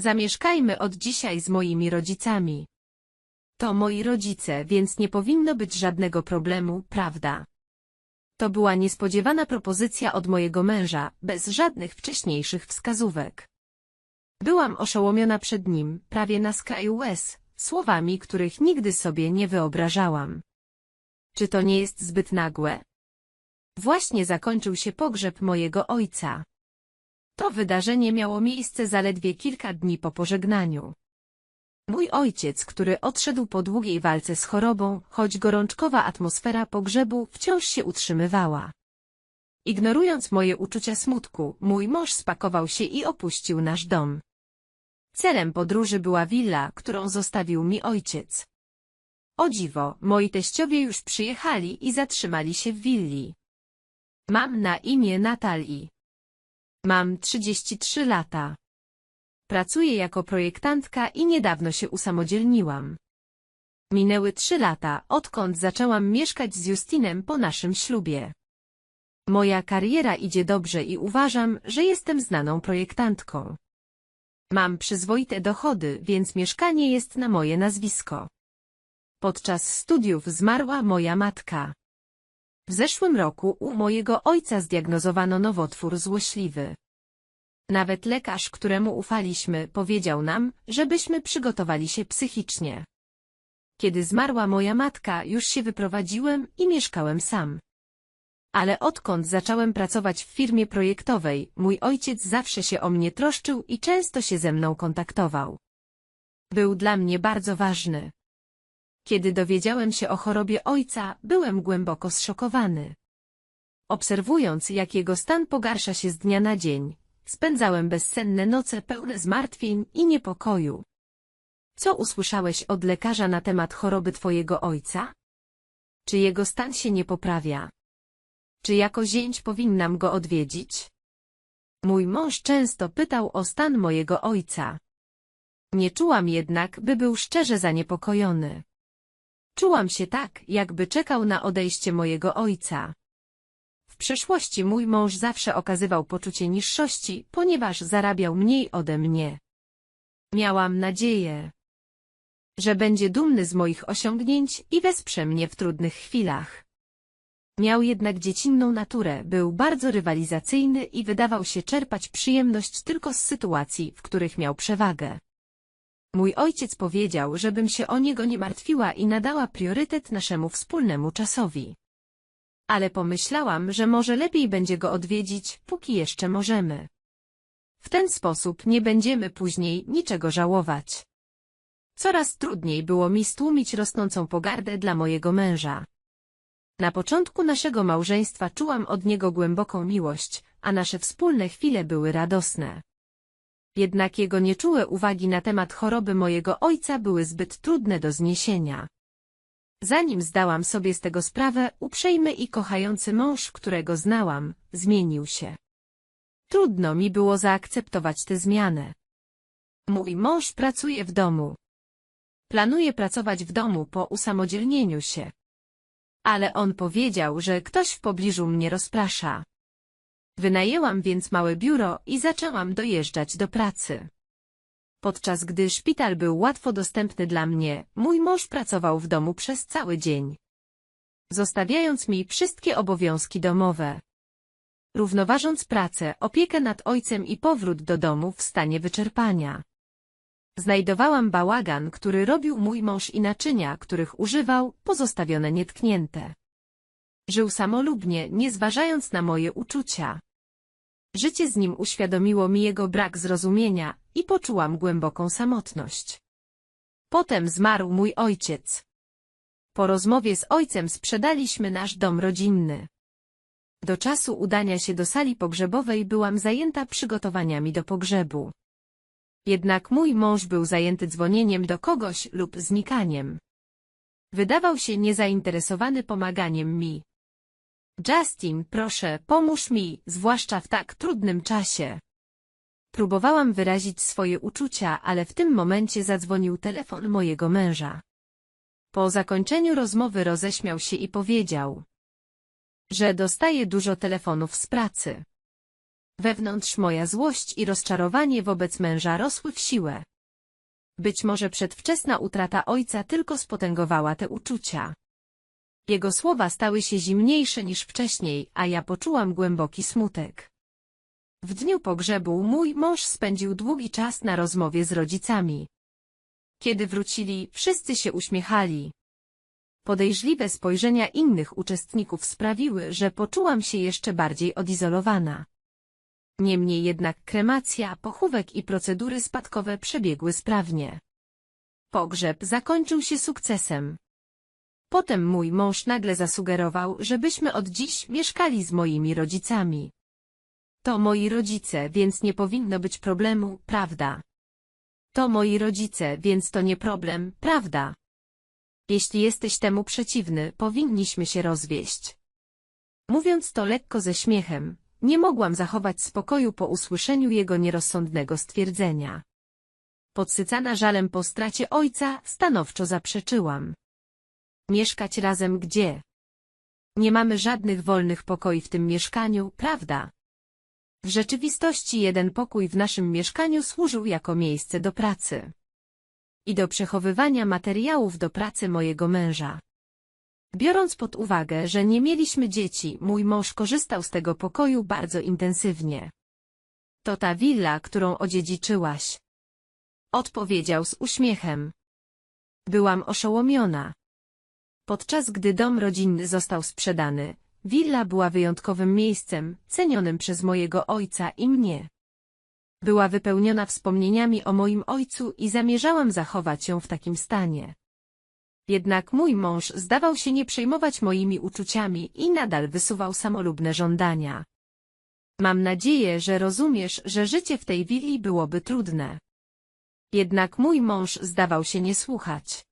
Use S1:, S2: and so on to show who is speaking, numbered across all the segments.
S1: Zamieszkajmy od dzisiaj z moimi rodzicami. To moi rodzice, więc nie powinno być żadnego problemu, prawda? To była niespodziewana propozycja od mojego męża, bez żadnych wcześniejszych wskazówek. Byłam oszołomiona przed nim, prawie na skraju łez, słowami, których nigdy sobie nie wyobrażałam. Czy to nie jest zbyt nagłe? Właśnie zakończył się pogrzeb mojego ojca. To wydarzenie miało miejsce zaledwie kilka dni po pożegnaniu. Mój ojciec, który odszedł po długiej walce z chorobą, choć gorączkowa atmosfera pogrzebu wciąż się utrzymywała. Ignorując moje uczucia smutku, mój mąż spakował się i opuścił nasz dom. Celem podróży była willa, którą zostawił mi ojciec. O dziwo, moi teściowie już przyjechali i zatrzymali się w willi. Mam na imię Natalii. Mam 33 lata. Pracuję jako projektantka i niedawno się usamodzielniłam. Minęły trzy lata, odkąd zaczęłam mieszkać z Justinem po naszym ślubie. Moja kariera idzie dobrze i uważam, że jestem znaną projektantką. Mam przyzwoite dochody, więc mieszkanie jest na moje nazwisko. Podczas studiów zmarła moja matka. W zeszłym roku u mojego ojca zdiagnozowano nowotwór złośliwy. Nawet lekarz, któremu ufaliśmy, powiedział nam, żebyśmy przygotowali się psychicznie. Kiedy zmarła moja matka, już się wyprowadziłem i mieszkałem sam. Ale odkąd zacząłem pracować w firmie projektowej, mój ojciec zawsze się o mnie troszczył i często się ze mną kontaktował. Był dla mnie bardzo ważny. Kiedy dowiedziałem się o chorobie ojca, byłem głęboko zszokowany. Obserwując, jak jego stan pogarsza się z dnia na dzień, spędzałem bezsenne noce pełne zmartwień i niepokoju. Co usłyszałeś od lekarza na temat choroby twojego ojca? Czy jego stan się nie poprawia? Czy jako zięć powinnam go odwiedzić? Mój mąż często pytał o stan mojego ojca. Nie czułam jednak, by był szczerze zaniepokojony. Czułam się tak, jakby czekał na odejście mojego ojca. Przeszłości mój mąż zawsze okazywał poczucie niższości, ponieważ zarabiał mniej ode mnie. Miałam nadzieję, że będzie dumny z moich osiągnięć i wesprze mnie w trudnych chwilach. Miał jednak dziecinną naturę, był bardzo rywalizacyjny i wydawał się czerpać przyjemność tylko z sytuacji, w których miał przewagę. Mój ojciec powiedział, żebym się o niego nie martwiła i nadała priorytet naszemu wspólnemu czasowi. Ale pomyślałam, że może lepiej będzie go odwiedzić, póki jeszcze możemy. W ten sposób nie będziemy później niczego żałować. Coraz trudniej było mi stłumić rosnącą pogardę dla mojego męża. Na początku naszego małżeństwa czułam od niego głęboką miłość, a nasze wspólne chwile były radosne. Jednak jego nieczułe uwagi na temat choroby mojego ojca były zbyt trudne do zniesienia. Zanim zdałam sobie z tego sprawę, uprzejmy i kochający mąż, którego znałam, zmienił się. Trudno mi było zaakceptować tę zmianę. Mój mąż pracuje w domu. Planuje pracować w domu po usamodzielnieniu się. Ale on powiedział, że ktoś w pobliżu mnie rozprasza. Wynajęłam więc małe biuro i zaczęłam dojeżdżać do pracy. Podczas gdy szpital był łatwo dostępny dla mnie, mój mąż pracował w domu przez cały dzień. Zostawiając mi wszystkie obowiązki domowe. Równoważąc pracę, opiekę nad ojcem i powrót do domu w stanie wyczerpania. Znajdowałam bałagan, który robił mój mąż i naczynia, których używał, pozostawione nietknięte. Żył samolubnie, nie zważając na moje uczucia. Życie z nim uświadomiło mi jego brak zrozumienia i poczułam głęboką samotność. Potem zmarł mój ojciec. Po rozmowie z ojcem sprzedaliśmy nasz dom rodzinny. Do czasu udania się do sali pogrzebowej byłam zajęta przygotowaniami do pogrzebu. Jednak mój mąż był zajęty dzwonieniem do kogoś lub znikaniem. Wydawał się niezainteresowany pomaganiem mi. Justin, proszę, pomóż mi, zwłaszcza w tak trudnym czasie. Próbowałam wyrazić swoje uczucia, ale w tym momencie zadzwonił telefon mojego męża. Po zakończeniu rozmowy roześmiał się i powiedział, że dostaje dużo telefonów z pracy. Wewnątrz moja złość i rozczarowanie wobec męża rosły w siłę. Być może przedwczesna utrata ojca tylko spotęgowała te uczucia. Jego słowa stały się zimniejsze niż wcześniej, a ja poczułam głęboki smutek. W dniu pogrzebu mój mąż spędził długi czas na rozmowie z rodzicami. Kiedy wrócili, wszyscy się uśmiechali. Podejrzliwe spojrzenia innych uczestników sprawiły, że poczułam się jeszcze bardziej odizolowana. Niemniej jednak kremacja, pochówek i procedury spadkowe przebiegły sprawnie. Pogrzeb zakończył się sukcesem. Potem mój mąż nagle zasugerował, żebyśmy od dziś mieszkali z moimi rodzicami. To moi rodzice, więc nie powinno być problemu, prawda? To moi rodzice, więc to nie problem, prawda? Jeśli jesteś temu przeciwny, powinniśmy się rozwieść. Mówiąc to lekko ze śmiechem, nie mogłam zachować spokoju po usłyszeniu jego nierozsądnego stwierdzenia. Podsycana żalem po stracie ojca, stanowczo zaprzeczyłam. Mieszkać razem gdzie? Nie mamy żadnych wolnych pokoi w tym mieszkaniu, prawda? W rzeczywistości jeden pokój w naszym mieszkaniu służył jako miejsce do pracy. I do przechowywania materiałów do pracy mojego męża. Biorąc pod uwagę, że nie mieliśmy dzieci, mój mąż korzystał z tego pokoju bardzo intensywnie. To ta willa, którą odziedziczyłaś. Odpowiedział z uśmiechem. Byłam oszołomiona. Podczas gdy dom rodzinny został sprzedany, willa była wyjątkowym miejscem, cenionym przez mojego ojca i mnie. Była wypełniona wspomnieniami o moim ojcu i zamierzałam zachować ją w takim stanie. Jednak mój mąż zdawał się nie przejmować moimi uczuciami i nadal wysuwał samolubne żądania. Mam nadzieję, że rozumiesz, że życie w tej willi byłoby trudne. Jednak mój mąż zdawał się nie słuchać.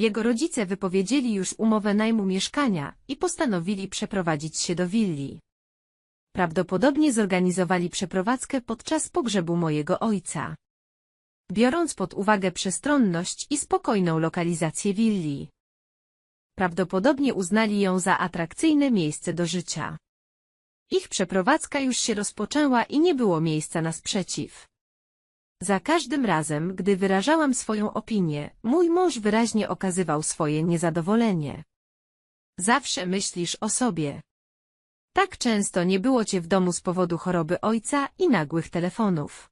S1: Jego rodzice wypowiedzieli już umowę najmu mieszkania i postanowili przeprowadzić się do willi. Prawdopodobnie zorganizowali przeprowadzkę podczas pogrzebu mojego ojca. Biorąc pod uwagę przestronność i spokojną lokalizację willi. Prawdopodobnie uznali ją za atrakcyjne miejsce do życia. Ich przeprowadzka już się rozpoczęła i nie było miejsca na sprzeciw. Za każdym razem, gdy wyrażałam swoją opinię, mój mąż wyraźnie okazywał swoje niezadowolenie. Zawsze myślisz o sobie. Tak często nie było cię w domu z powodu choroby ojca i nagłych telefonów.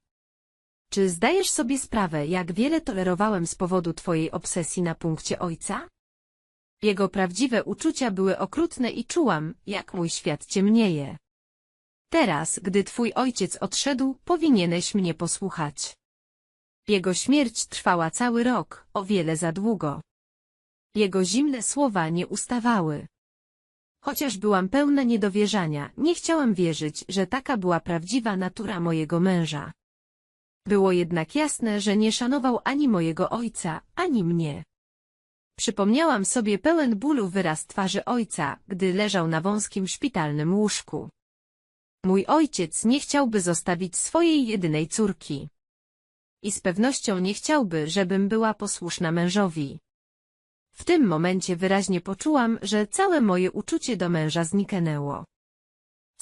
S1: Czy zdajesz sobie sprawę, jak wiele tolerowałem z powodu twojej obsesji na punkcie ojca? Jego prawdziwe uczucia były okrutne i czułam, jak mój świat ciemnieje. Teraz, gdy twój ojciec odszedł, powinieneś mnie posłuchać. Jego śmierć trwała cały rok, o wiele za długo. Jego zimne słowa nie ustawały. Chociaż byłam pełna niedowierzania, nie chciałam wierzyć, że taka była prawdziwa natura mojego męża. Było jednak jasne, że nie szanował ani mojego ojca, ani mnie. Przypomniałam sobie pełen bólu wyraz twarzy ojca, gdy leżał na wąskim szpitalnym łóżku. Mój ojciec nie chciałby zostawić swojej jedynej córki. I z pewnością nie chciałby, żebym była posłuszna mężowi. W tym momencie wyraźnie poczułam, że całe moje uczucie do męża zniknęło.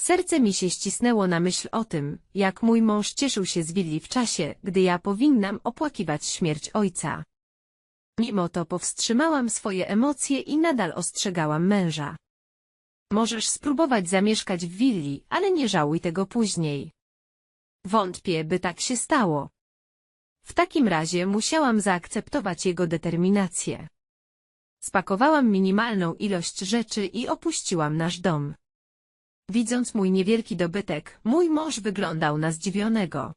S1: Serce mi się ścisnęło na myśl o tym, jak mój mąż cieszył się z willi w czasie, gdy ja powinnam opłakiwać śmierć ojca. Mimo to powstrzymałam swoje emocje i nadal ostrzegałam męża. Możesz spróbować zamieszkać w willi, ale nie żałuj tego później. Wątpię, by tak się stało. W takim razie musiałam zaakceptować jego determinację. Spakowałam minimalną ilość rzeczy i opuściłam nasz dom. Widząc mój niewielki dobytek, mój mąż wyglądał na zdziwionego.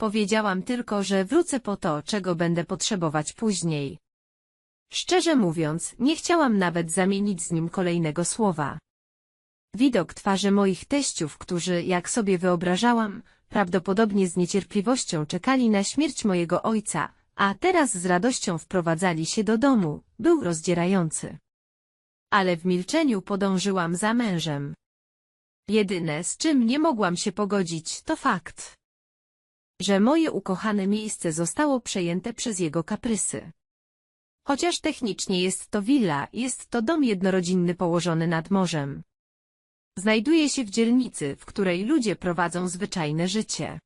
S1: Powiedziałam tylko, że wrócę po to, czego będę potrzebować później. Szczerze mówiąc, nie chciałam nawet zamienić z nim kolejnego słowa. Widok twarzy moich teściów, którzy, jak sobie wyobrażałam, prawdopodobnie z niecierpliwością czekali na śmierć mojego ojca, a teraz z radością wprowadzali się do domu, był rozdzierający. Ale w milczeniu podążyłam za mężem. Jedyne, z czym nie mogłam się pogodzić, to fakt, że moje ukochane miejsce zostało przejęte przez jego kaprysy. Chociaż technicznie jest to willa, jest to dom jednorodzinny położony nad morzem. Znajduje się w dzielnicy, w której ludzie prowadzą zwyczajne życie.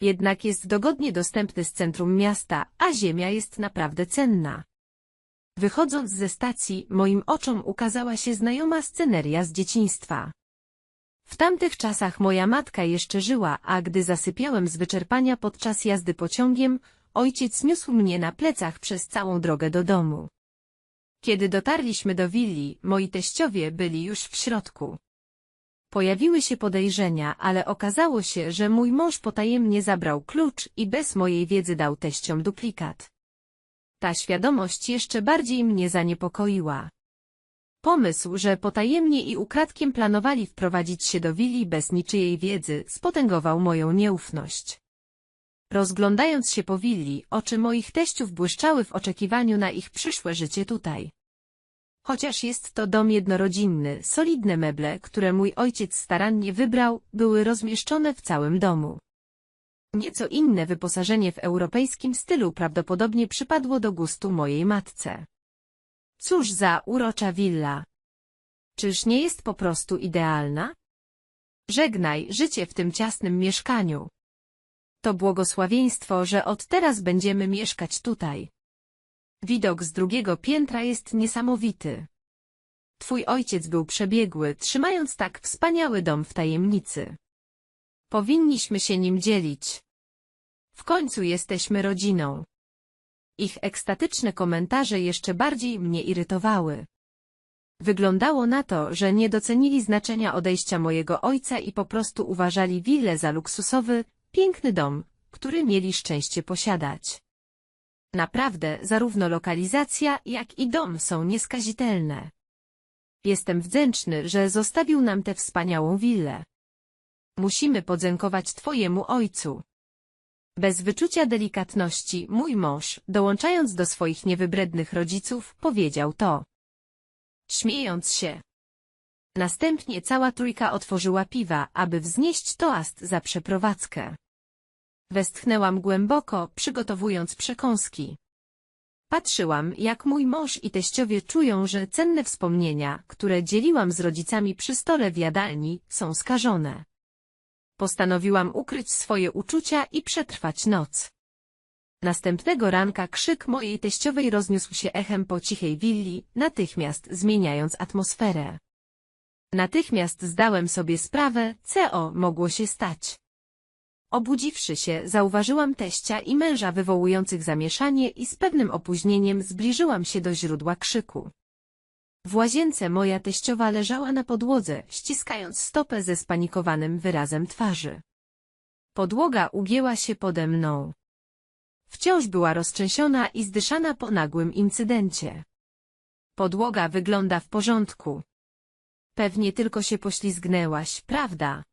S1: Jednak jest dogodnie dostępny z centrum miasta, a ziemia jest naprawdę cenna. Wychodząc ze stacji, moim oczom ukazała się znajoma sceneria z dzieciństwa. W tamtych czasach moja matka jeszcze żyła, a gdy zasypiałem z wyczerpania podczas jazdy pociągiem, ojciec niósł mnie na plecach przez całą drogę do domu. Kiedy dotarliśmy do willi, moi teściowie byli już w środku. Pojawiły się podejrzenia, ale okazało się, że mój mąż potajemnie zabrał klucz i bez mojej wiedzy dał teściom duplikat. Ta świadomość jeszcze bardziej mnie zaniepokoiła. Pomysł, że potajemnie i ukradkiem planowali wprowadzić się do willi bez niczyjej wiedzy, spotęgował moją nieufność. Rozglądając się po willi, oczy moich teściów błyszczały w oczekiwaniu na ich przyszłe życie tutaj. Chociaż jest to dom jednorodzinny, solidne meble, które mój ojciec starannie wybrał, były rozmieszczone w całym domu. Nieco inne wyposażenie w europejskim stylu prawdopodobnie przypadło do gustu mojej matce. Cóż za urocza willa. Czyż nie jest po prostu idealna? Żegnaj życie w tym ciasnym mieszkaniu. To błogosławieństwo, że od teraz będziemy mieszkać tutaj. Widok z drugiego piętra jest niesamowity. Twój ojciec był przebiegły, trzymając tak wspaniały dom w tajemnicy. Powinniśmy się nim dzielić. W końcu jesteśmy rodziną. Ich ekstatyczne komentarze jeszcze bardziej mnie irytowały. Wyglądało na to, że nie docenili znaczenia odejścia mojego ojca i po prostu uważali willę za luksusowy, piękny dom, który mieli szczęście posiadać. Naprawdę, zarówno lokalizacja, jak i dom są nieskazitelne. Jestem wdzięczny, że zostawił nam tę wspaniałą willę. Musimy podziękować twojemu ojcu. Bez wyczucia delikatności mój mąż, dołączając do swoich niewybrednych rodziców, powiedział to. Śmiejąc się. Następnie cała trójka otworzyła piwa, aby wznieść toast za przeprowadzkę. Westchnęłam głęboko, przygotowując przekąski. Patrzyłam, jak mój mąż i teściowie czują, że cenne wspomnienia, które dzieliłam z rodzicami przy stole w jadalni, są skażone. Postanowiłam ukryć swoje uczucia i przetrwać noc. Następnego ranka krzyk mojej teściowej rozniósł się echem po cichej willi, natychmiast zmieniając atmosferę. Natychmiast zdałem sobie sprawę, co mogło się stać. Obudziwszy się, zauważyłam teścia i męża wywołujących zamieszanie i z pewnym opóźnieniem zbliżyłam się do źródła krzyku. W łazience moja teściowa leżała na podłodze, ściskając stopę ze spanikowanym wyrazem twarzy. Podłoga ugięła się pode mną. Wciąż była roztrzęsiona i zdyszana po nagłym incydencie. Podłoga wygląda w porządku. Pewnie tylko się poślizgnęłaś, prawda?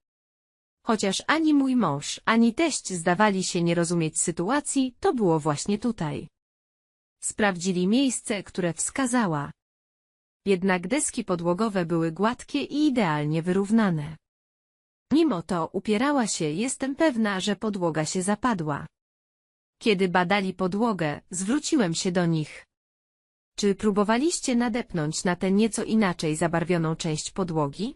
S1: Chociaż ani mój mąż, ani teść zdawali się nie rozumieć sytuacji, to było właśnie tutaj. Sprawdzili miejsce, które wskazała. Jednak deski podłogowe były gładkie i idealnie wyrównane. Mimo to upierała się, jestem pewna, że podłoga się zapadła. Kiedy badali podłogę, zwróciłem się do nich. Czy próbowaliście nadepnąć na tę nieco inaczej zabarwioną część podłogi?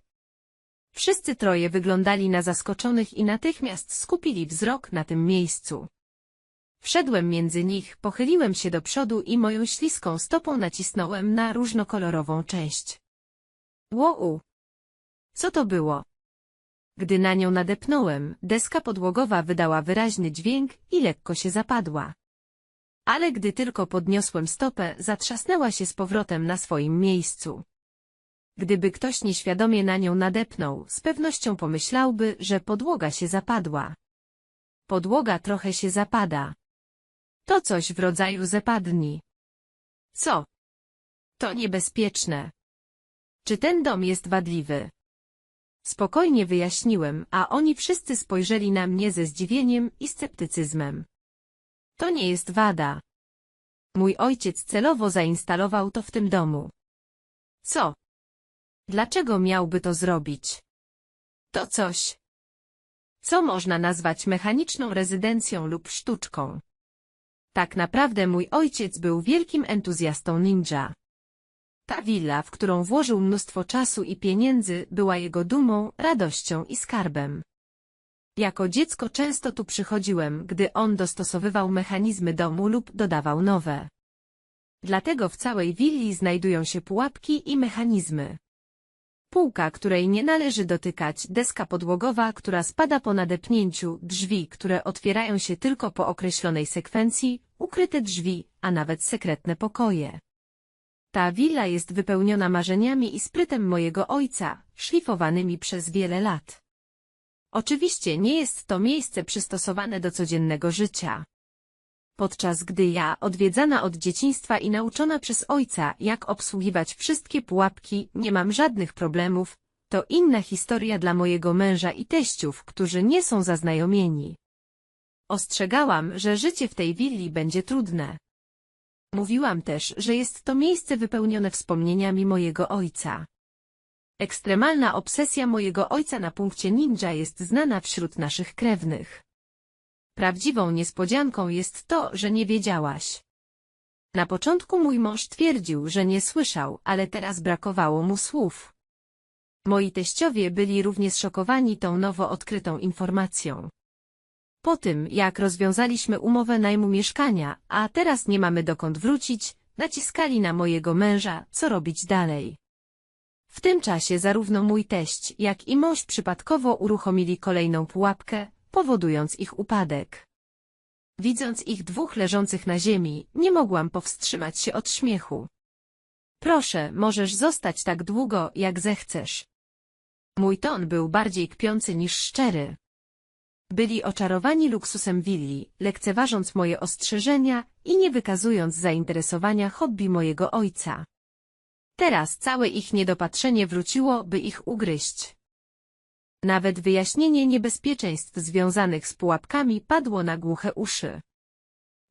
S1: Wszyscy troje wyglądali na zaskoczonych i natychmiast skupili wzrok na tym miejscu. Wszedłem między nich, pochyliłem się do przodu i moją śliską stopą nacisnąłem na różnokolorową część. Wow! Co to było? Gdy na nią nadepnąłem, deska podłogowa wydała wyraźny dźwięk i lekko się zapadła. Ale gdy tylko podniosłem stopę, zatrzasnęła się z powrotem na swoim miejscu. Gdyby ktoś nieświadomie na nią nadepnął, z pewnością pomyślałby, że podłoga się zapadła. Podłoga trochę się zapada. To coś w rodzaju zapadni. Co? To niebezpieczne. Czy ten dom jest wadliwy? Spokojnie wyjaśniłem, a oni wszyscy spojrzeli na mnie ze zdziwieniem i sceptycyzmem. To nie jest wada. Mój ojciec celowo zainstalował to w tym domu. Co? Dlaczego miałby to zrobić? To coś. Co można nazwać mechaniczną rezydencją lub sztuczką? Tak naprawdę mój ojciec był wielkim entuzjastą ninja. Ta willa, w którą włożył mnóstwo czasu i pieniędzy, była jego dumą, radością i skarbem. Jako dziecko często tu przychodziłem, gdy on dostosowywał mechanizmy domu lub dodawał nowe. Dlatego w całej willi znajdują się pułapki i mechanizmy. Półka, której nie należy dotykać, deska podłogowa, która spada po nadepnięciu, drzwi, które otwierają się tylko po określonej sekwencji, ukryte drzwi, a nawet sekretne pokoje. Ta willa jest wypełniona marzeniami i sprytem mojego ojca, szlifowanymi przez wiele lat. Oczywiście nie jest to miejsce przystosowane do codziennego życia. Podczas gdy ja, odwiedzana od dzieciństwa i nauczona przez ojca, jak obsługiwać wszystkie pułapki, nie mam żadnych problemów, to inna historia dla mojego męża i teściów, którzy nie są zaznajomieni. Ostrzegałam, że życie w tej willi będzie trudne. Mówiłam też, że jest to miejsce wypełnione wspomnieniami mojego ojca. Ekstremalna obsesja mojego ojca na punkcie ninja jest znana wśród naszych krewnych. Prawdziwą niespodzianką jest to, że nie wiedziałaś. Na początku mój mąż twierdził, że nie słyszał, ale teraz brakowało mu słów. Moi teściowie byli równie zszokowani tą nowo odkrytą informacją. Po tym, jak rozwiązaliśmy umowę najmu mieszkania, a teraz nie mamy dokąd wrócić, naciskali na mojego męża, co robić dalej. W tym czasie zarówno mój teść, jak i mąż przypadkowo uruchomili kolejną pułapkę, powodując ich upadek. Widząc ich dwóch leżących na ziemi, nie mogłam powstrzymać się od śmiechu. Proszę, możesz zostać tak długo, jak zechcesz. Mój ton był bardziej kpiący niż szczery. Byli oczarowani luksusem willi, lekceważąc moje ostrzeżenia i nie wykazując zainteresowania hobby mojego ojca. Teraz całe ich niedopatrzenie wróciło, by ich ugryźć. Nawet wyjaśnienie niebezpieczeństw związanych z pułapkami padło na głuche uszy.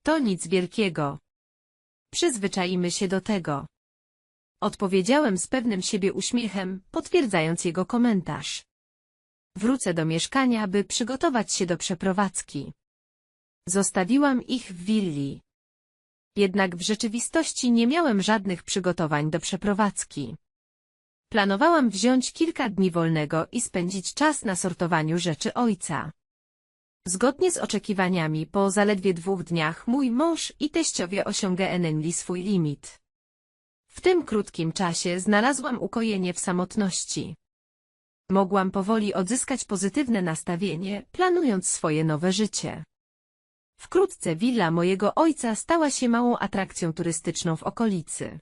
S1: To nic wielkiego. Przyzwyczajimy się do tego. Odpowiedziałem z pewnym siebie uśmiechem, potwierdzając jego komentarz. Wrócę do mieszkania, by przygotować się do przeprowadzki. Zostawiłam ich w willi. Jednak w rzeczywistości nie miałem żadnych przygotowań do przeprowadzki. Planowałam wziąć kilka dni wolnego i spędzić czas na sortowaniu rzeczy ojca. Zgodnie z oczekiwaniami, po zaledwie dwóch dniach mój mąż i teściowie osiągnęli swój limit. W tym krótkim czasie znalazłam ukojenie w samotności. Mogłam powoli odzyskać pozytywne nastawienie, planując swoje nowe życie. Wkrótce willa mojego ojca stała się małą atrakcją turystyczną w okolicy.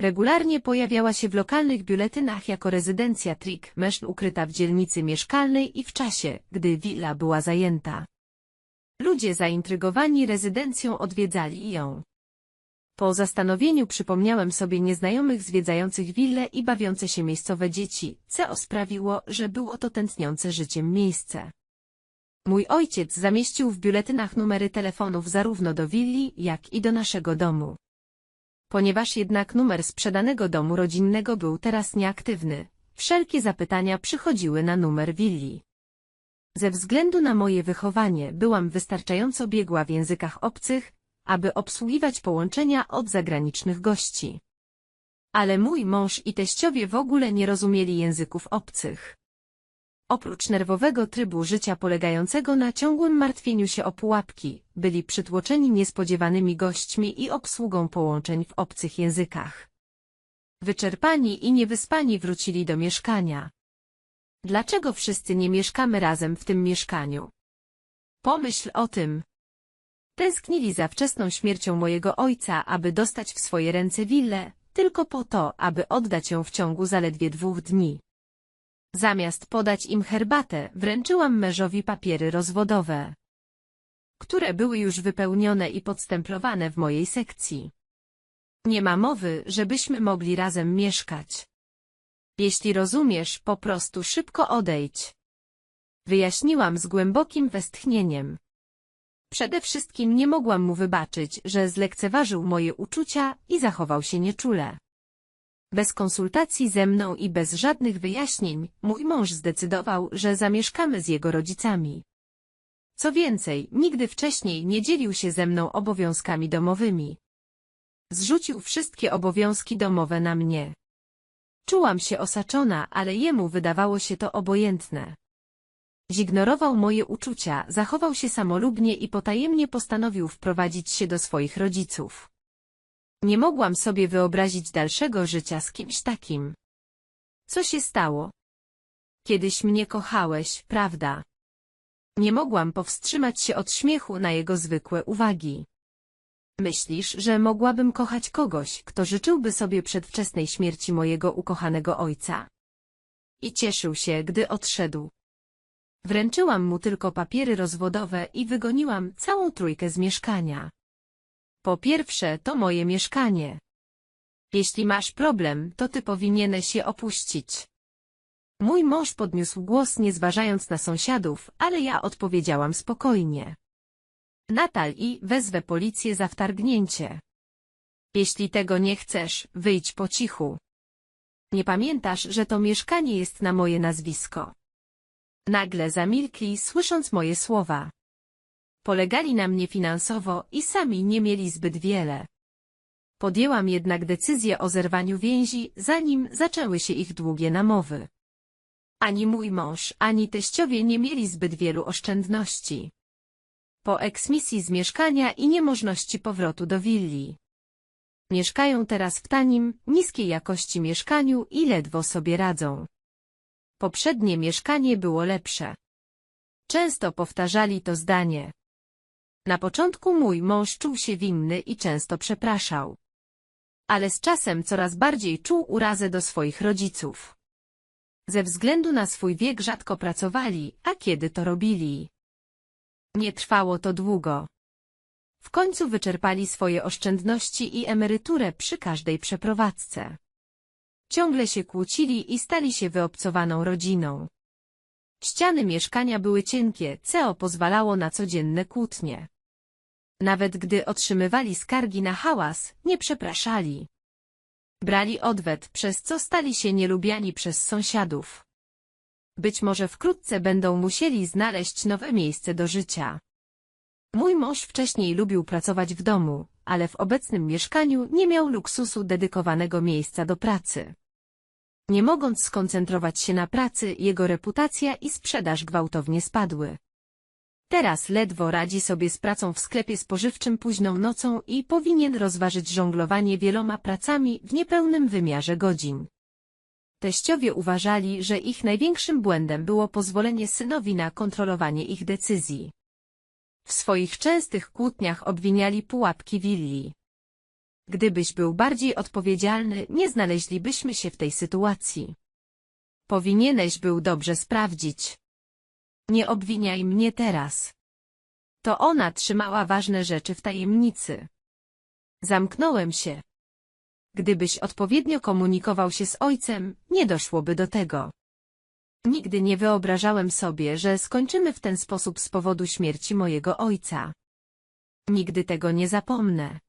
S1: Regularnie pojawiała się w lokalnych biuletynach jako rezydencja Trick Meszl ukryta w dzielnicy mieszkalnej i w czasie, gdy willa była zajęta. Ludzie zaintrygowani rezydencją odwiedzali ją. Po zastanowieniu przypomniałem sobie nieznajomych zwiedzających willę i bawiące się miejscowe dzieci, co sprawiło, że było to tętniące życiem miejsce. Mój ojciec zamieścił w biuletynach numery telefonów zarówno do willi, jak i do naszego domu. Ponieważ jednak numer sprzedanego domu rodzinnego był teraz nieaktywny, wszelkie zapytania przychodziły na numer willi. Ze względu na moje wychowanie byłam wystarczająco biegła w językach obcych, aby obsługiwać połączenia od zagranicznych gości. Ale mój mąż i teściowie w ogóle nie rozumieli języków obcych. Oprócz nerwowego trybu życia polegającego na ciągłym martwieniu się o pułapki, byli przytłoczeni niespodziewanymi gośćmi i obsługą połączeń w obcych językach. Wyczerpani i niewyspani wrócili do mieszkania. Dlaczego wszyscy nie mieszkamy razem w tym mieszkaniu? Pomyśl o tym. Tęsknili za wczesną śmiercią mojego ojca, aby dostać w swoje ręce willę, tylko po to, aby oddać ją w ciągu zaledwie dwóch dni. Zamiast podać im herbatę, wręczyłam mężowi papiery rozwodowe, które były już wypełnione i podstemplowane w mojej sekcji. Nie ma mowy, żebyśmy mogli razem mieszkać. Jeśli rozumiesz, po prostu szybko odejdź. Wyjaśniłam z głębokim westchnieniem. Przede wszystkim nie mogłam mu wybaczyć, że zlekceważył moje uczucia i zachował się nieczule. Bez konsultacji ze mną i bez żadnych wyjaśnień, mój mąż zdecydował, że zamieszkamy z jego rodzicami. Co więcej, nigdy wcześniej nie dzielił się ze mną obowiązkami domowymi. Zrzucił wszystkie obowiązki domowe na mnie. Czułam się osaczona, ale jemu wydawało się to obojętne. Zignorował moje uczucia, zachował się samolubnie i potajemnie postanowił wprowadzić się do swoich rodziców. Nie mogłam sobie wyobrazić dalszego życia z kimś takim. Co się stało? Kiedyś mnie kochałeś, prawda? Nie mogłam powstrzymać się od śmiechu na jego zwykłe uwagi. Myślisz, że mogłabym kochać kogoś, kto życzyłby sobie przedwczesnej śmierci mojego ukochanego ojca? I cieszył się, gdy odszedł. Wręczyłam mu tylko papiery rozwodowe i wygoniłam całą trójkę z mieszkania. Po pierwsze, to moje mieszkanie. Jeśli masz problem, to ty powinieneś je opuścić. Mój mąż podniósł głos nie zważając na sąsiadów, ale ja odpowiedziałam spokojnie. Natal i wezwę policję za wtargnięcie. Jeśli tego nie chcesz, wyjdź po cichu. Nie pamiętasz, że to mieszkanie jest na moje nazwisko. Nagle zamilkli, słysząc moje słowa. Polegali na mnie finansowo i sami nie mieli zbyt wiele. Podjęłam jednak decyzję o zerwaniu więzi, zanim zaczęły się ich długie namowy. Ani mój mąż, ani teściowie nie mieli zbyt wielu oszczędności. Po eksmisji z mieszkania i niemożności powrotu do willi. Mieszkają teraz w tanim, niskiej jakości mieszkaniu i ledwo sobie radzą. Poprzednie mieszkanie było lepsze. Często powtarzali to zdanie. Na początku mój mąż czuł się winny i często przepraszał. Ale z czasem coraz bardziej czuł urazę do swoich rodziców. Ze względu na swój wiek rzadko pracowali, a kiedy to robili? Nie trwało to długo. W końcu wyczerpali swoje oszczędności i emeryturę przy każdej przeprowadzce. Ciągle się kłócili i stali się wyobcowaną rodziną. Ściany mieszkania były cienkie, co pozwalało na codzienne kłótnie. Nawet gdy otrzymywali skargi na hałas, nie przepraszali. Brali odwet, przez co stali się nielubiani przez sąsiadów. Być może wkrótce będą musieli znaleźć nowe miejsce do życia. Mój mąż wcześniej lubił pracować w domu, ale w obecnym mieszkaniu nie miał luksusu dedykowanego miejsca do pracy. Nie mogąc skoncentrować się na pracy, jego reputacja i sprzedaż gwałtownie spadły. Teraz ledwo radzi sobie z pracą w sklepie spożywczym późną nocą i powinien rozważyć żonglowanie wieloma pracami w niepełnym wymiarze godzin. Teściowie uważali, że ich największym błędem było pozwolenie synowi na kontrolowanie ich decyzji. W swoich częstych kłótniach obwiniali pułapki willi. Gdybyś był bardziej odpowiedzialny, nie znaleźlibyśmy się w tej sytuacji. Powinieneś był dobrze sprawdzić. Nie obwiniaj mnie teraz. To ona trzymała ważne rzeczy w tajemnicy. Zamknąłem się. Gdybyś odpowiednio komunikował się z ojcem, nie doszłoby do tego. Nigdy nie wyobrażałem sobie, że skończymy w ten sposób z powodu śmierci mojego ojca. Nigdy tego nie zapomnę.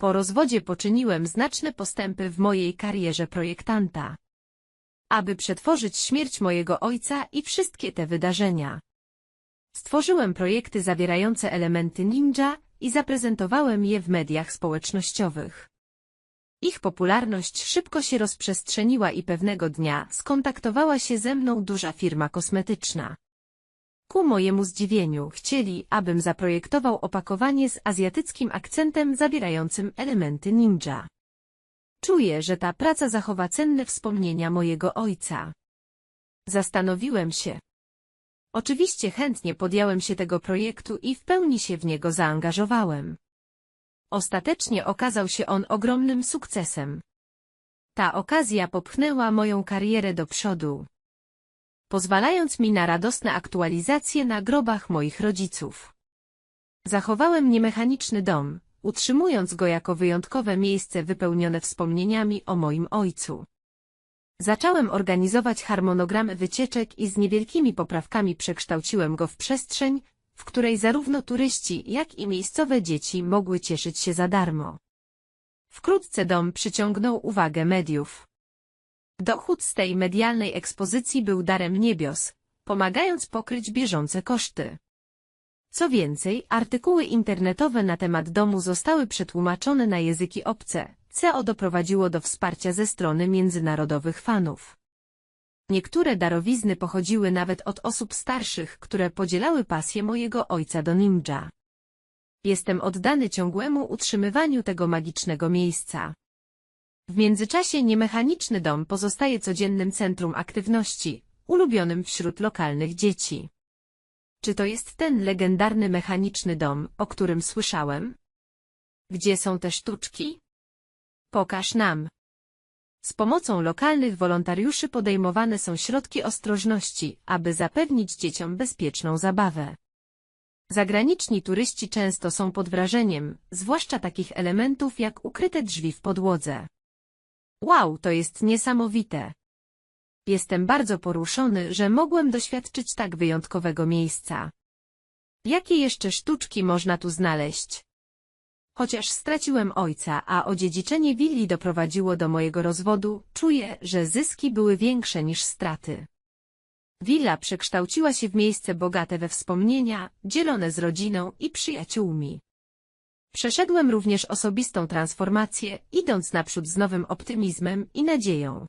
S1: Po rozwodzie poczyniłem znaczne postępy w mojej karierze projektanta. Aby przetworzyć śmierć mojego ojca i wszystkie te wydarzenia. Stworzyłem projekty zawierające elementy ninja i zaprezentowałem je w mediach społecznościowych. Ich popularność szybko się rozprzestrzeniła i pewnego dnia skontaktowała się ze mną duża firma kosmetyczna. Ku mojemu zdziwieniu chcieli, abym zaprojektował opakowanie z azjatyckim akcentem zawierającym elementy ninja. Czuję, że ta praca zachowa cenne wspomnienia mojego ojca. Zastanowiłem się. Oczywiście chętnie podjąłem się tego projektu i w pełni się w niego zaangażowałem. Ostatecznie okazał się on ogromnym sukcesem. Ta okazja popchnęła moją karierę do przodu, pozwalając mi na radosne aktualizacje na grobach moich rodziców. Zachowałem niemechaniczny dom, utrzymując go jako wyjątkowe miejsce wypełnione wspomnieniami o moim ojcu. Zacząłem organizować harmonogramy wycieczek i z niewielkimi poprawkami przekształciłem go w przestrzeń, w której zarówno turyści, jak i miejscowe dzieci mogły cieszyć się za darmo. Wkrótce dom przyciągnął uwagę mediów. Dochód z tej medialnej ekspozycji był darem niebios, pomagając pokryć bieżące koszty. Co więcej, artykuły internetowe na temat domu zostały przetłumaczone na języki obce, co doprowadziło do wsparcia ze strony międzynarodowych fanów. Niektóre darowizny pochodziły nawet od osób starszych, które podzielały pasję mojego ojca do ninja. Jestem oddany ciągłemu utrzymywaniu tego magicznego miejsca. W międzyczasie niemechaniczny dom pozostaje codziennym centrum aktywności, ulubionym wśród lokalnych dzieci. Czy to jest ten legendarny mechaniczny dom, o którym słyszałem? Gdzie są te sztuczki? Pokaż nam. Z pomocą lokalnych wolontariuszy podejmowane są środki ostrożności, aby zapewnić dzieciom bezpieczną zabawę. Zagraniczni turyści często są pod wrażeniem, zwłaszcza takich elementów jak ukryte drzwi w podłodze. Wow, to jest niesamowite. Jestem bardzo poruszony, że mogłem doświadczyć tak wyjątkowego miejsca. Jakie jeszcze sztuczki można tu znaleźć? Chociaż straciłem ojca, a odziedziczenie willi doprowadziło do mojego rozwodu, czuję, że zyski były większe niż straty. Willa przekształciła się w miejsce bogate we wspomnienia, dzielone z rodziną i przyjaciółmi. Przeszedłem również osobistą transformację, idąc naprzód z nowym optymizmem i nadzieją.